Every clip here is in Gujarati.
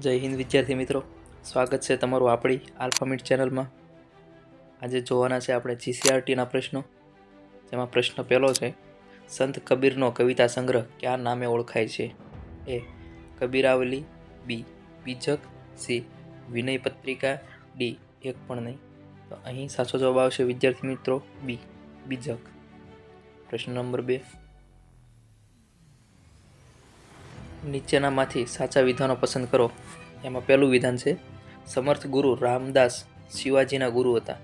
જય હિન્દ વિદ્યાર્થી મિત્રો. સ્વાગત છે તમારું આપણી આલ્ફામીટ ચેનલમાં. આજે જોવાના છે આપણે જીસીઆરટીના પ્રશ્નો. જેમાં પ્રશ્ન પહેલો છે, સંત કબીરનો કવિતા સંગ્રહ કયા નામે ઓળખાય છે? એ, કબીરાવલી, બી, બીજક, સી, વિનય પત્રિકા, ડી, એક પણ નહીં. તો અહીં સાચો જવાબ આવશે વિદ્યાર્થી મિત્રો, બી, બીજક. પ્રશ્ન નંબર બે નીચેનામાંથી સાચા વિધાનો પસંદ કરો. એમાં પહેલું વિધાન છે, સમર્થ ગુરુ રામદાસ શિવાજીના ગુરુ હતા.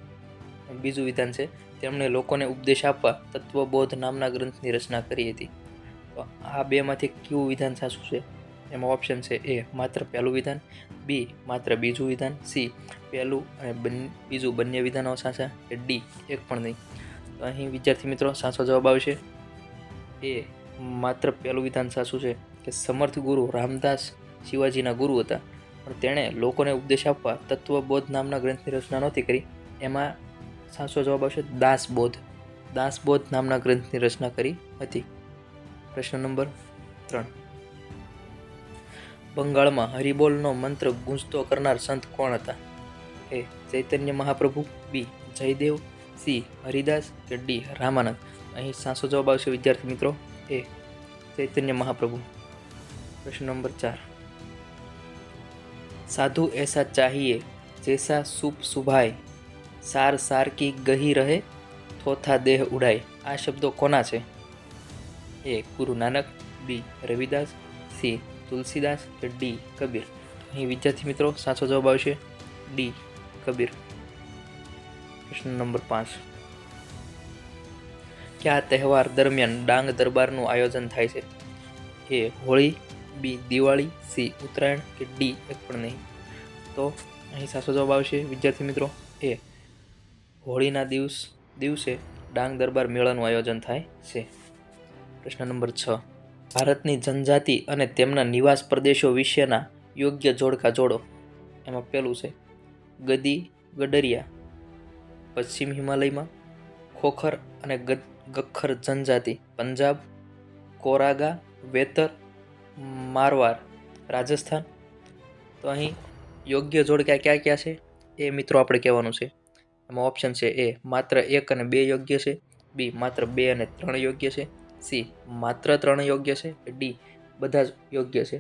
બીજું વિધાન છે, તેમણે લોકોને ઉપદેશ આપવા તત્વબોધ નામના ગ્રંથની રચના કરી હતી. તો આ બેમાંથી કયું વિધાન સાચું છે? એમાં ઓપ્શન છે એ માત્ર પહેલું વિધાન, બી માત્ર બીજું વિધાન, સી પહેલું અને બન, બીજું બંને વિધાનો સાચા, કે ડી એક પણ નહીં. તો અહીં વિદ્યાર્થી મિત્રો સાચો જવાબ આવશે. એ માત્ર પહેલું વિધાન સાચું છે. કે સમર્થ ગુરુ રામદાસ શિવાજીના ગુરુ હતા. પણ તેણે લોકોને ઉપદેશ આપવા તત્વબોધ નામના ગ્રંથની રચના નહોતી કરી. એમાં સાચો જવાબ આવશે દાસબોધ. દાસબોધ નામના ગ્રંથની રચના કરી હતી. પ્રશ્ન નંબર ત્રણ. બંગાળમાં હરિબોલનો મંત્ર ગુંજતો કરનાર સંત કોણ હતા? A Chaitanya Mahaprabhu, B Jayadev, C Haridas કે ડી રામાનંદ? અહીં સાચો જવાબ આવશે વિદ્યાર્થી મિત્રો, એ ચૈતન્ય મહાપ્રભુ. પ્રશ્ન નંબર ચાર. સાધુ એસા ચાહીએ, જેસા સુપ સુભાય, સાર સાર કી ગહી રહે, થોથા દેહ ઉડાય. આ શબ્દો કોના છે? A Guru Nanak, B Ravidas, C Tulsidas, કે ડી કબીર? અહીં વિદ્યાર્થી મિત્રો સાચો જવાબ આવશે ડી કબીર. પ્રશ્ન નંબર પાંચ. કયા તહેવાર દરમિયાન ડાંગ દરબારનું આયોજન થાય છે? A Holi B, Diwali, C, Uttarayan કે ડી એક પણ નહીં. તો અહીં સાચો જવાબ આવશે, વિદ્યાર્થી મિત્રો, એ હોળીના દિવસ, દિવસે ડાંગ દરબાર મેળાનું આયોજન થાય છે. પ્રશ્ન નંબર છ. ભારતની જનજાતિ અને તેમના નિવાસ પ્રદેશો વિશેના યોગ્ય જોડકા જોડો. એમાં પહેલું છે, ગદી, ગડરિયા, પશ્ચિમ હિમાલયમાં ખોખર અને ગદ ગખ્ખર જનજાતિ, પંજાબ, કોરાગા, વેતર મારવાર, રાજસ્થાન. તો અહીં યોગ્ય જોડકા ક્યાં ક્યાં છે? એ મિત્રો આપણે કહેવાનું છે. એમાં ઓપ્શન છે એ માત્ર એક અને બે યોગ્ય છે. બી માત્ર બે અને ત્રણ યોગ્ય છે. સી માત્ર ત્રણ યોગ્ય છે. ડી બધા જ યોગ્ય છે.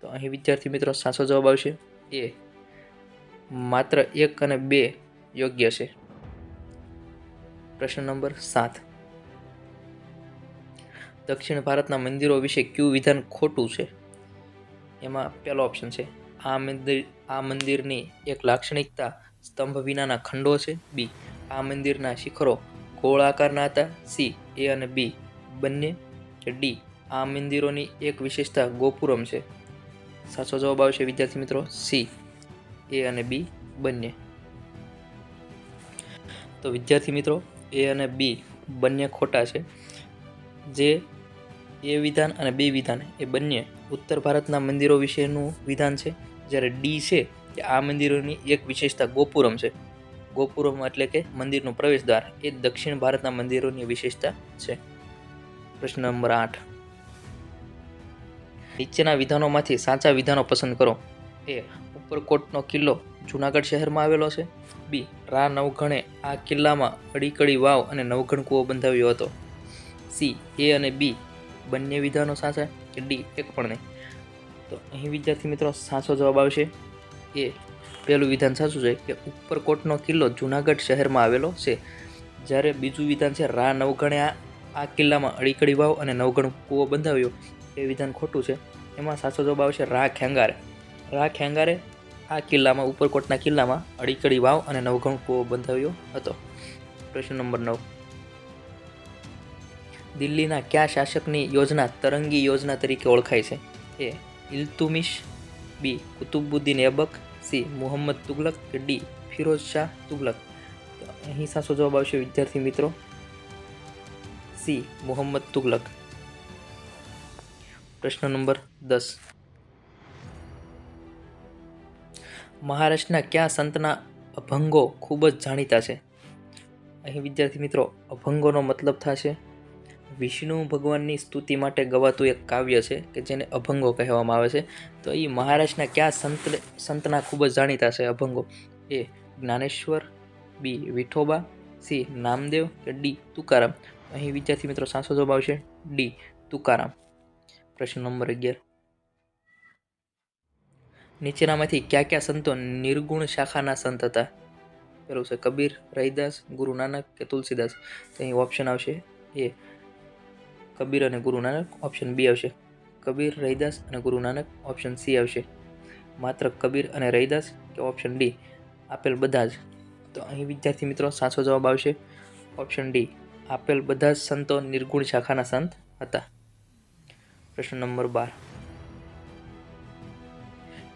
તો અહીં વિદ્યાર્થી મિત્રો સાચો જવાબ આવશે. એ માત્ર એક અને બે યોગ્ય છે. પ્રશ્ન નંબર સાત. દક્ષિણ ભારતના મંદિરો વિશે કયું વિધાન ખોટું છે? એમાં પહેલો ઓપ્શન છે, આ મંદિર, આ મંદિરની એક લાક્ષણિકતા સ્તંભ વિનાના ખંડો છે. બી, આ મંદિરના શિખરો ગોળાકારના હતા. સી, એ અને બી બંને. ડી, આ મંદિરોની એક વિશેષતા ગોપુરમ છે. સાચો જવાબ આવશે વિદ્યાર્થી મિત્રો, સી, એ અને બી બંને. તો વિદ્યાર્થી મિત્રો, એ અને બી બંને ખોટા છે. જે એ વિધાન અને બે વિધાન. એ બંને ઉત્તર ભારતના મંદિરો વિશેનું વિધાન છે. જ્યારે ડી છે કે આ મંદિરોની એક વિશેષતા ગોપુરમ છે. ગોપુરમ એટલે કે મંદિરનું પ્રવેશદ્વાર. એ દક્ષિણ ભારતના મંદિરોની વિશેષતા છે. પ્રશ્ન નંબર આઠ. નીચેના વિધાનોમાંથી સાચા વિધાનો પસંદ કરો. એ, ઉપરકોટનો કિલ્લો જુનાગઢ શહેરમાં આવેલો છે. બી, રા નવઘણે આ કિલ્લામાં અડીકડી વાવ અને નવઘણ કૂવો બંધાવ્યો હતો. સી, એ અને બી બંને વિધાનો સાચા કે ડી એક પણ નહીં. તો અહીં વિદ્યાર્થી મિત્રો સાચો જવાબ આવશે. એ પહેલું વિધાન સાચું છે કે ઉપરકોટનો કિલ્લો જુનાગઢ શહેરમાં આવેલો છે. જ્યારે બીજું વિધાન છે રા નવગણે આ કિલ્લામાં અડીકડી વાવ અને નવગણ કૂવો બંધાવ્યો. એ વિધાન ખોટું છે. એમાં સાચો જવાબ આવશે રા ખેંગારે. રા ખેંગારે આ કિલ્લામાં, ઉપરકોટના કિલ્લામાં અડીકડી વાવ અને નવગણ કૂવો બંધાવ્યો હતો. પ્રશ્ન નંબર નવ. દિલ્હીના કયા શાસકની યોજના તરંગી યોજના તરીકે ઓળખાય છે? A. Iltutmish. B. Qutbuddin Aibak C. Muhammad Tughlaq. કે ડી. ફિરોઝ શાહ તુગલક. અહીં સાચો જવાબ આવશે વિદ્યાર્થી મિત્રો. સી. મુહમ્મદ તુગલક. પ્રશ્ન નંબર દસ. મહારાષ્ટ્રના કયા સંતના અભંગો ખૂબ જ જાણીતા છે? અહીં વિદ્યાર્થી મિત્રો, અભંગોનો મતલબ થશે વિષ્ણુ ભગવાનની સ્તુતિ માટે ગવાતું એક કાવ્ય છે કે જેને અભંગો કહેવામાં આવે છે. તો એ મહારાષ્ટ્રના કયા સંત સંતના ખૂબ જ જાણીતા છે અભંગો? A Dnyaneshwar, B Vithoba, C Namdev કે ડી તુકારામ? અહીં વિદ્યાર્થી મિત્રો સાચો જવાબ આવશે ડી તુકારામ. પ્રશ્ન નંબર અગિયાર. નીચેનામાંથી કયા કયા સંતો નિર્ગુણ શાખાના સંત હતા? પેલું છે કબીર, રૈદાસ, ગુરુ નાનક કે તુલસીદાસ? તો અહીં ઓપ્શન આવશે એ કબીર અને ગુરુ નાનક ઓપ્શન બી આવશે. કબીર, રૈદાસ અને ગુરુ નાનક ઓપ્શન સી આવશે. માત્ર કબીર અને રૈદાસ કે ઓપ્શન ડી આપેલ બધા જ. તો અહીં વિદ્યાર્થી મિત્રો સાચો જવાબ આવશે. ઓપ્શન ડી આપેલ બધા જ સંતો નિર્ગુણ શાખાના સંત હતા. પ્રશ્ન નંબર બાર.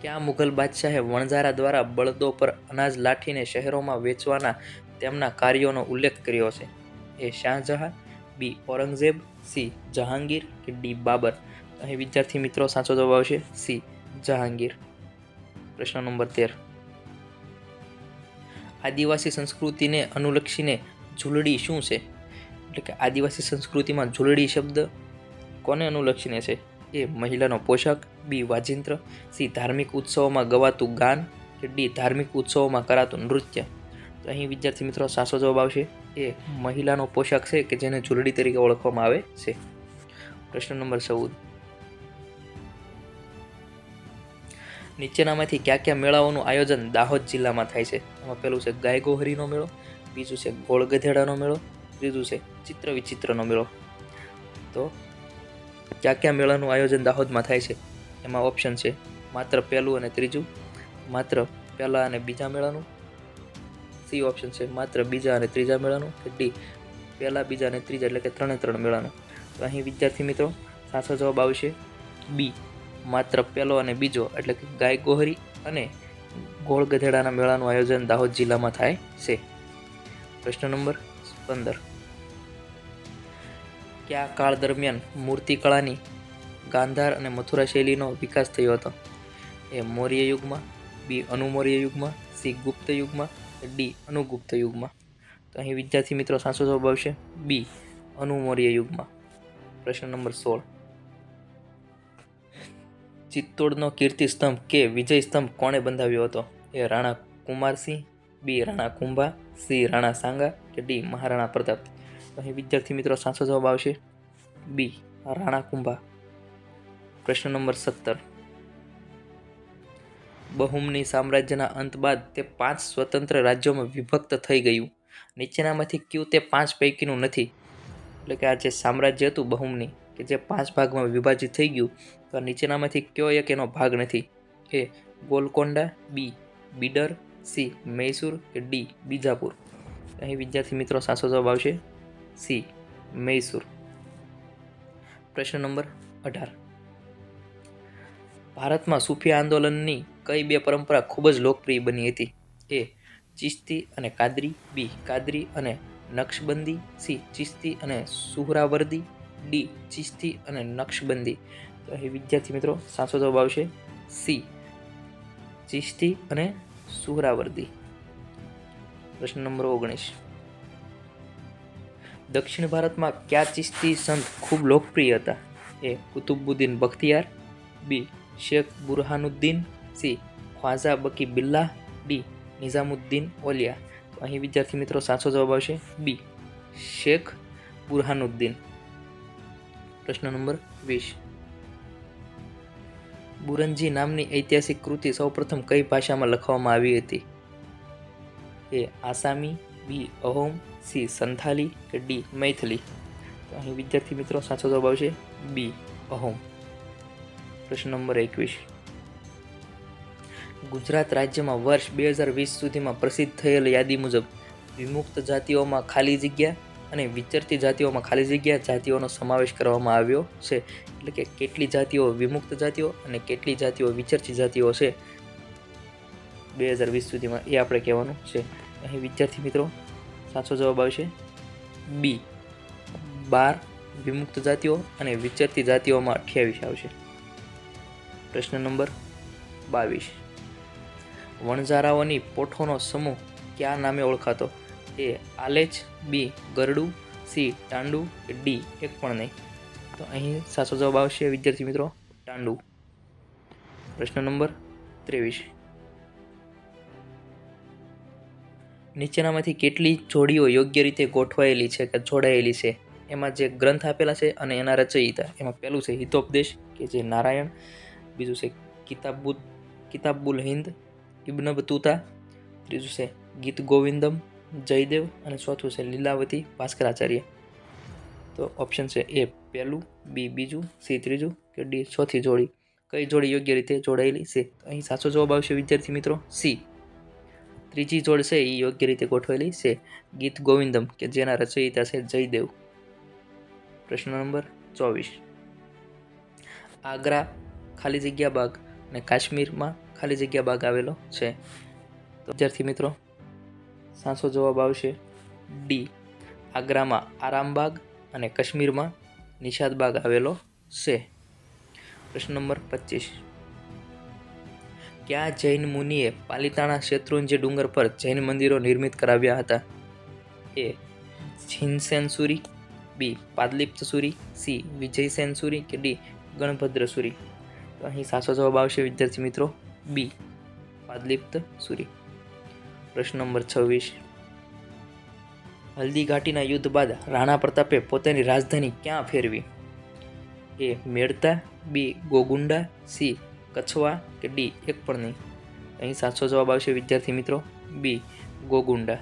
ક્યાં મુઘલ બાદશાહે વણઝારા દ્વારા બળદો પર અનાજ લાઠીને શહેરોમાં વેચવાના તેમના કાર્યોનો ઉલ્લેખ કર્યો છે A Shahjahan B Aurangzeb, C Jahangir કે ડી બાબર. અહીં વિદ્યાર્થી મિત્રો સાચો જવાબ આવશે સી જહાંગીર. પ્રશ્ન નંબર તેર. આદિવાસી સંસ્કૃતિને અનુલક્ષીને ઝૂલડી શું છે? એટલે કે આદિવાસી સંસ્કૃતિમાં ઝૂલડી શબ્દ કોને અનુલક્ષીને છે? એ મહિલાનો પોશાક, બી વાજિંત્ર, સી ધાર્મિક ઉત્સવોમાં ગવાતું ગાન કે ડી ધાર્મિક ઉત્સવોમાં કરાતું નૃત્ય. અહીં વિદ્યાર્થી મિત્રો સાચો જવાબ આવશે. એ મહિલાનો પોશાક છે કે જેને ઝૂલડી તરીકે ઓળખવામાં આવે છે. પ્રશ્ન નંબર ચૌદ. નીચેનામાંથી કયા કયા મેળાઓનું આયોજન દાહોદ જિલ્લામાં થાય છે? એમાં પેલું છે ગાય ગોહરીનો મેળો, બીજું છે ગોળ ગધેડાનો મેળો, ત્રીજું છે ચિત્ર વિચિત્રનો મેળો. તો કયા કયા મેળાનું આયોજન દાહોદમાં થાય છે? એમાં ઓપ્શન છે માત્ર પહેલું અને ત્રીજું, માત્ર પહેલા અને બીજા મેળાનું સી ઓપ્શન છે, માત્ર બીજા અને ત્રીજા મેળાનું કે ડી, પહેલા, બીજા અને ત્રીજા એટલે કે ત્રણે ત્રણ મેળાનું. તો અહીં વિદ્યાર્થી મિત્રો, સાચો જવાબ આવશે બી, માત્ર પહેલો અને બીજો એટલે કે ગાય ગોહરી અને ગોળ ગધેડાના મેળાનું આયોજન દાહોદ જિલ્લામાં થાય છે. પ્રશ્ન નંબર પંદર. કયા કાળ દરમિયાન મૂર્તિકળાની ગાંધાર અને મથુરા શૈલીનો વિકાસ થયો હતો? એ મૌર્ય યુગમાં, બી અનુમૌર્ય યુગમાં, સી ગુપ્ત યુગમાં ડી અનુગુપ્ત યુગમાં. તો અહીં વિદ્યાર્થી મિત્રો સાચો જવાબ આવશે બી અનુમૌર્ય યુગમાં. પ્રશ્ન નંબર સોળ. ચિત્તોડનો કીર્તિ સ્તંભ કે વિજય સ્તંભ કોણે બંધાવ્યો હતો? A Rana Kumarsingh B Rana Kumbha C Rana Sanga કે ડી મહારાણા પ્રતાપ? તો અહીં વિદ્યાર્થી મિત્રો સાચો જવાબ આવશે બી રાણા કુંભા. પ્રશ્ન નંબર સત્તર. બહુમની સામ્રાજ્યના અંત બાદ તે પાંચ સ્વતંત્ર રાજ્યોમાં વિભક્ત થઈ ગયું. નીચેનામાંથી ક્યુ તે પાંચ પૈકીનું નથી. એટલે કે આ જે સામ્રાજ્ય હતું બહુમની, કે જે પાંચ ભાગમાં વિભાજિત થઈ ગયું, તો નીચેનામાંથી કયો એક એનો ભાગ નથી. A Golconda, B Bidar, C Mysore કે ડી બીજાપુર. અહીં વિદ્યાર્થી મિત્રો સાચો જવાબ આવશે સી મૈસૂર. પ્રશ્ન નંબર અઢાર. ભારતમાં સૂફી આંદોલનની કઈ બે પરંપરા ખૂબ જ લોકપ્રિય બની હતી? એ, ચિશ્તી અને કાદરી, બી, કાદરી અને નક્શબંધી, સી, ચિશ્તી અને સુહરાવર્દી, ડી, ચિશ્તી અને નક્શબંધી. તો અહીં વિદ્યાર્થી મિત્રો, સાચો જવાબ આવશે સી, ચિશ્તી અને સુહરાવર્દી. પ્રશ્ન નંબર ઓગણીસ. દક્ષિણ ભારતમાં કયા ચિશ્તી સંત ખૂબ લોકપ્રિય હતા? A, Qutbuddin Bakhtiyar, B Sheikh Burhanuddin C Khwaja Baqi Billah D Nizamuddin Auliya અહીં વિદ્યાર્થી મિત્રો સાચો જવાબ આવશે બી શેખ બુરહાનુદ્દીન પ્રશ્ન નંબર વીસ. બુરંજી નામની ઐતિહાસિક કૃતિ સૌપ્રથમ કઈ ભાષામાં લખવામાં આવી હતી? એ આસામી બી અહોમ સી સંથાલી કે ડી મૈથલી? તો અહીં વિદ્યાર્થી મિત્રો સાચો જવાબ આવશે બી અહોમ. પ્રશ્ન નંબર એકવીસ. ગુજરાત રાજ્યમાં વર્ષ બે હજાર વીસ સુધીમાં પ્રસિદ્ધ થયેલ યાદી મુજબ વિમુક્ત જાતિઓમાં ખાલી જગ્યા અને વિચરતી જાતિઓમાં ખાલી જગ્યા જાતિઓનો સમાવેશ કરવામાં આવ્યો છે. એટલે કે કેટલી જાતિઓ વિમુક્ત જાતિઓ અને કેટલી જાતિઓ વિચરતી જાતિઓ છે બે હજાર વીસ સુધીમાં એ આપણે કહેવાનું છે. અહીં વિદ્યાર્થી મિત્રો, સાચો જવાબ આવશે બી. બાર વિમુક્ત જાતિઓ અને વિચરતી જાતિઓમાં અઠ્યાવીસ આવશે. પ્રશ્ન નંબર બાવીસ. વણઝારાઓની પોઠોનો સમૂહ કયા નામે ઓળખાતો? એ આલેચ, બી ગરડું, સી ટાંડુ, કે ડી એક પણ નહીં તો અહીં સાચો જવાબ આવશે વિદ્યાર્થી મિત્રો ટાંડુ. પ્રશ્ન નંબર ત્રેવીસ. નીચેનામાંથી કેટલી જોડીઓ યોગ્ય રીતે ગોઠવાયેલી છે કે જોડાયેલી છે? એમાં જે ગ્રંથ આપેલા છે અને એના રચયિતા. એમાં પહેલું છે હિતોપદેશ, કે જે નારાયણ બીજું છે કિતાબુદ કિતાબુલ હિન્દ ઇબ્ન બતુતા ત્રીજું છે ગીત ગોવિંદમ જયદેવ અને ચોથું છે લીલાવતી ભાસ્કરાચાર્ય તો ઓપ્શન છે એ પહેલું બી બીજું સી ત્રીજું કે ડી ચોથી જોડી કઈ જોડી યોગ્ય રીતે જોડાયેલી છે અહીં સાચો જવાબ આવશે વિદ્યાર્થી મિત્રો સી ત્રીજી જોડ છે એ યોગ્ય રીતે ગોઠવેલી છે ગીત ગોવિંદમ કે જેના રચયિતા છે જયદેવ પ્રશ્ન નંબર ચોવીસ આગ્રા ખાલી જગ્યા બાગ અને કાશ્મીરમાં ખાલી જગ્યા બાગ આવેલો છે. તો વિદ્યાર્થી મિત્રો સાચો જવાબ આવશે ડી આગ્રામાં આરામબાગ અને કાશ્મીરમાં નિષાદ બાગ આવેલો છે. પ્રશ્ન નંબર પચીસ. કયા જૈન મુનિએ પાલિતાણા શેત્રુંજી ડુંગર પર જૈન મંદિરો નિર્મિત કરાવ્યા હતા? એ. છિનસેન સુરી બી. પાદલિપ્તસુરી, સી. વિજયસેન સુરી કે ડી. ગણભદ્ર સુરી અહીં સાચો જવાબ આવશે, વિદ્યાર્થી મિત્રો. બી પાદલિપ્ત સુરી પ્રશ્ન નંબર છવ્વીસ. હલ્દી ઘાટીના યુદ્ધ બાદ રાણા પ્રતાપે પોતાની રાજધાની ક્યાં ફેરવી? એ મેળતા બી ગોગુંડા સી કછવા કે ડી એક પણ નહીં અહીં સાચો જવાબ આવશે, વિદ્યાર્થી મિત્રો બી ગોગુંડા.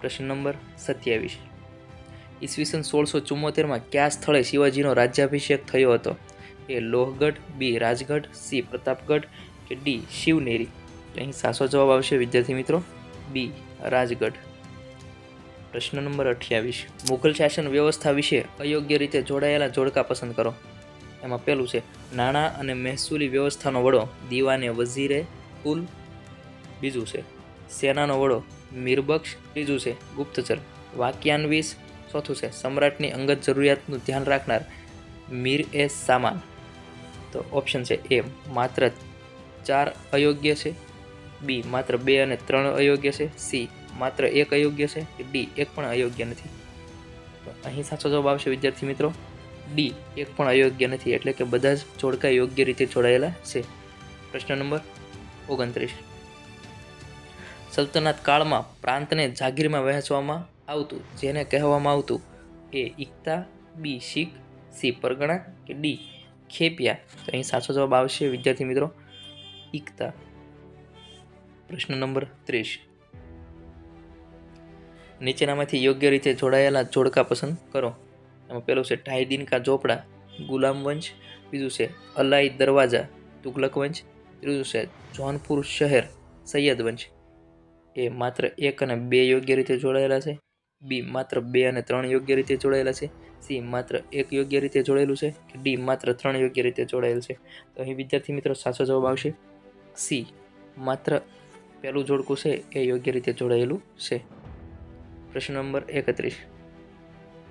પ્રશ્ન નંબર સત્યાવીસ. ઈસવીસન સોળસો ચુમ્મોતેરમાં કયા સ્થળે શિવાજીનો રાજ્યાભિષેક થયો હતો? A Lohagad, B Rajgad, C Pratapgad કે ડી શિવનેરી? અહીં સાચો જવાબ આવશે, વિદ્યાર્થી મિત્રો. બી રાજગઢ. પ્રશ્ન નંબર અઠ્યાવીસ. મુઘલ શાસન વ્યવસ્થા વિશે અયોગ્ય રીતે જોડાયેલા જોડકા પસંદ કરો. એમાં પહેલું છે, નાણાં અને મહેસૂલી વ્યવસ્થાનો વડો દીવાને વઝીરે, કુલ. બીજું છે, સેનાનો વડો મીરબક્ષ. ત્રીજું છે, ગુપ્તચર. વાક્યાન્વીસ. ચોથું છે, સમ્રાટની અંગત જરૂરિયાતનું ધ્યાન રાખનાર મીર એ સામાન. તો ઓપ્શન છે એ માત્ર ચાર અયોગ્ય છે. બી માત્ર બે અને ત્રણ અયોગ્ય છે. સી માત્ર એક અયોગ્ય છે. કે ડી એક પણ અયોગ્ય નથી. અહીં સાચો જવાબ આવશે વિદ્યાર્થી મિત્રો. ડી એક પણ અયોગ્ય નથી એટલે કે બધા જ જોડકા યોગ્ય રીતે જોડાયેલા છે. પ્રશ્ન નંબર ઓગણત્રીસ. સલ્તનત કાળમાં પ્રાંતને જાગીરમાં વહેંચવામાં આવતું, જેને કહેવામાં આવતું એ ઇકતા બી શીખ, સી પરગણા કે ડી ખેપિયા. તો અહીં સાચો જવાબ આવશે, વિદ્યાર્થી મિત્રો ઇકતા પ્રશ્ન નંબર ત્રીસ. નીચેનામાંથી યોગ્ય રીતે જોડાયેલા જોડકા પસંદ કરો. એમાં પહેલું છે ટાઈદીન કા ચોપડા ગુલામ વંશ. બીજું છે, અલાઈ દરવાજા, તુગલક વંશ. ત્રીજું છે, જોનપુર શહેર, સૈયદ વંશ. એ માત્ર એક અને બે યોગ્ય રીતે જોડાયેલા છે. બી માત્ર બે અને ત્રણ યોગ્ય રીતે જોડાયેલા છે. સી માત્ર એક યોગ્ય રીતે જોડેલું છે કે ડી માત્ર ત્રણ યોગ્ય રીતે જોડાયેલ છે? તો અહીં વિદ્યાર્થી મિત્રો સાચો જવાબ આવશે. સી માત્ર પહેલું જોડકું છે એ યોગ્ય રીતે જોડાયેલું છે. પ્રશ્ન નંબર એકત્રીસ.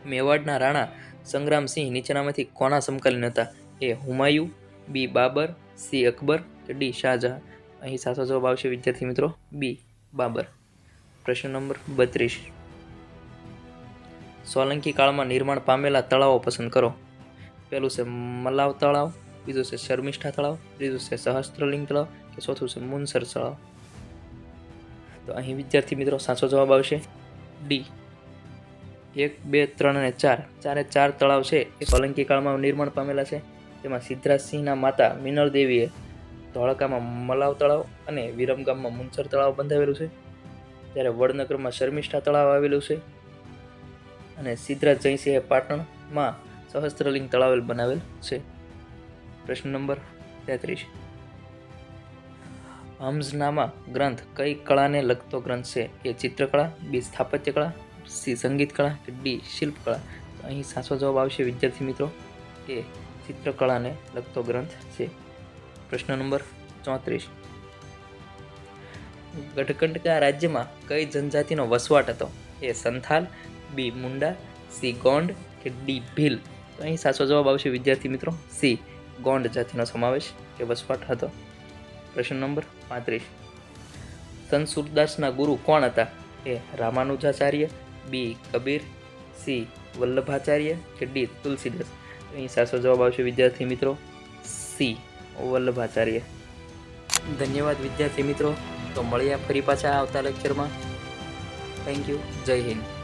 મેવાડના રાણા સંગ્રામસિંહ નીચેનામાંથી કોના સમકાલીન હતા? A Humayun, B Babur, C Akbar કે ડી શાહજહાં? અહીં સાચો જવાબ આવશે વિદ્યાર્થી મિત્રો બી બાબર. પ્રશ્ન નંબર બત્રીસ. સોલંકી કાળમાં નિર્માણ પામેલા તળાવો પસંદ કરો. પહેલું છે મલાવ તળાવ, બીજું છે શર્મિષ્ઠા તળાવ, ત્રીજું છે સહસ્ત્રલિંગ તળાવ કે ચોથું છે મુનસર તળાવ. તો અહીં વિદ્યાર્થી મિત્રો સાચો જવાબ આવશે ડી એક, બે, ત્રણ અને ચાર. ચારે ચાર તળાવ છે એ સોલંકી કાળમાં નિર્માણ પામેલા છે. તેમાં સિદ્ધરાજસિંહના માતા મિનળ દેવીએ ધોળકામાં મલાવ તળાવ અને વિરમગામમાં મુનસર તળાવ બંધાવેલું છે. જ્યારે વડનગરમાં શર્મિષ્ઠા તળાવ આવેલું છે. અને સિદ્ધરાજ જયસિંહે પાટણમાં સહસ્ત્રલિંગ તળાવેલ બનાવેલ છે. પ્રશ્ન નંબર તેત્રીસ. હમ્સનામા ગ્રંથ કઈ કળાને લગતો ગ્રંથ છે? એ ચિત્રકળા, બી સ્થાપત્ય કળા સી સંગીત કળા કે ડી શિલ્પકળા? અહીં સાચો જવાબ આવશે વિદ્યાર્થી મિત્રો એ ચિત્રકળાને લગતો ગ્રંથ છે. પ્રશ્ન નંબર ચોત્રીસ. ગઢકંડકા રાજ્યમાં કઈ જનજાતિનો વસવાટ હતો? A Santhal B Munda, C Gond કે ડી ભીલ? તો અહીં સાચો જવાબ આવશે વિદ્યાર્થી મિત્રો સી, ગોંડ જાતિનો સમાવેશ કે વસવાટ હતો. પ્રશ્ન નંબર પાંત્રીસ. સંત સુરદાસના ગુરુ કોણ હતા? A Ramanujacharya, B Kabir, C Vallabhacharya કે ડી તુલસીદાસ? અહીં સાચો જવાબ આવશે વિદ્યાર્થી મિત્રો સી વલ્લભાચાર્ય. ધન્યવાદ વિદ્યાર્થી મિત્રો. તો મળ્યા ફરી પાછા આવતા લેક્ચરમાં થેન્ક યુ જય હિન્દ.